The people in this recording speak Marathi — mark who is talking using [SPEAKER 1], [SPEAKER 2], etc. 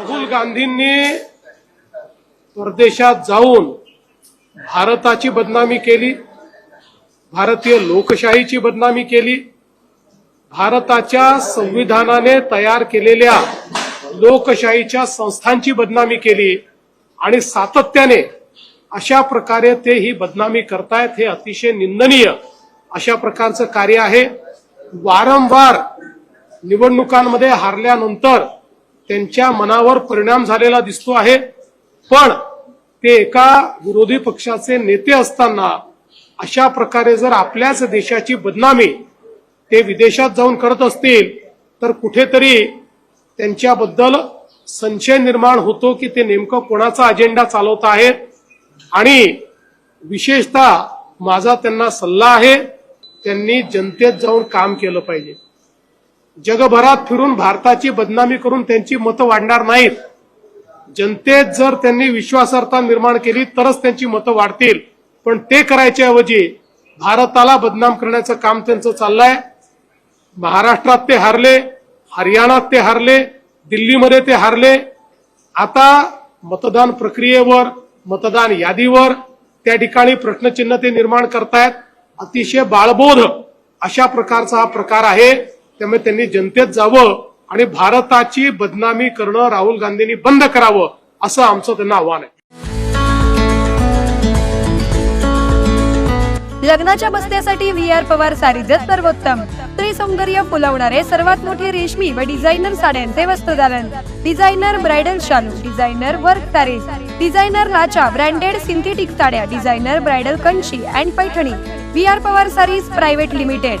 [SPEAKER 1] राहुल गांधींनी परदेशात जाऊन भारताची बदनामी केली भारतीय लोकशाहीची बदनामी केली भारताच्या संविधानाने तयार केलेल्या लोकशाहीच्या संस्थांची बदनामी केली आणि सातत्याने अशा प्रकारे ते ही बदनामी करतायत हे अतिशय निंदनीय अशा प्रकारचं कार्य आहे. वारंवार निवडणुकांमध्ये हारल्यानंतर त्यांच्या मनावर परिणाम झालेला दिसतो आहे. पण ते एका विरोधी पक्षाचे नेते असताना अशा प्रकारे जर आपल्याच देशाची बदनामी ते विदेशात जाऊन करत असतील तर कुठेतरी त्यांच्याबद्दल संशय निर्माण होतो की ते नेमकं कोणाचा अजेंडा चालवत आहेत. आणि विशेषतः माझा त्यांना सल्ला आहे त्यांनी जनतेत जाऊन काम केलं पाहिजे. जगभरात फिरून भारताची बदनामी करून त्यांची मतं वाढणार नाहीत. जनतेत जर त्यांनी विश्वासार्हता निर्माण केली तरच त्यांची मतं वाढतील. पण ते करायच्या ऐवजी भारताला बदनाम करण्याचं काम त्यांचं चाललंय. महाराष्ट्रात ते हारले हरियाणात ते हारले दिल्लीमध्ये ते हारले. आता मतदान प्रक्रियेवर मतदान यादीवर त्या ठिकाणी प्रश्नचिन्ह ते निर्माण करतायत. अतिशय बाळबोध अशा प्रकारचा हा प्रकार आहे. त्यामुळे त्यांनी जनतेत जावं आणि भारताची बदनामी करणं राहुल गांधींनी बंद करावं असं आमचं त्यांना आव्हान आहे.
[SPEAKER 2] लग्नाच्या बस्त्यासाठी व्ही आर पवार सारीजत सर्वोत्तम. त्रिसौंदर्य फुलवणारे सर्वात मोठे रेशमी व डिझायनर साड्यांचे वस्त्रदालन डिझायनर ब्रायडल शालू डिझायनर वर्क सारीज डिझायनर लाचा ब्रँडेड सिंथेटिक साड्या designer bridal Kanchi and Paithani. V R Pawar sarees private limited.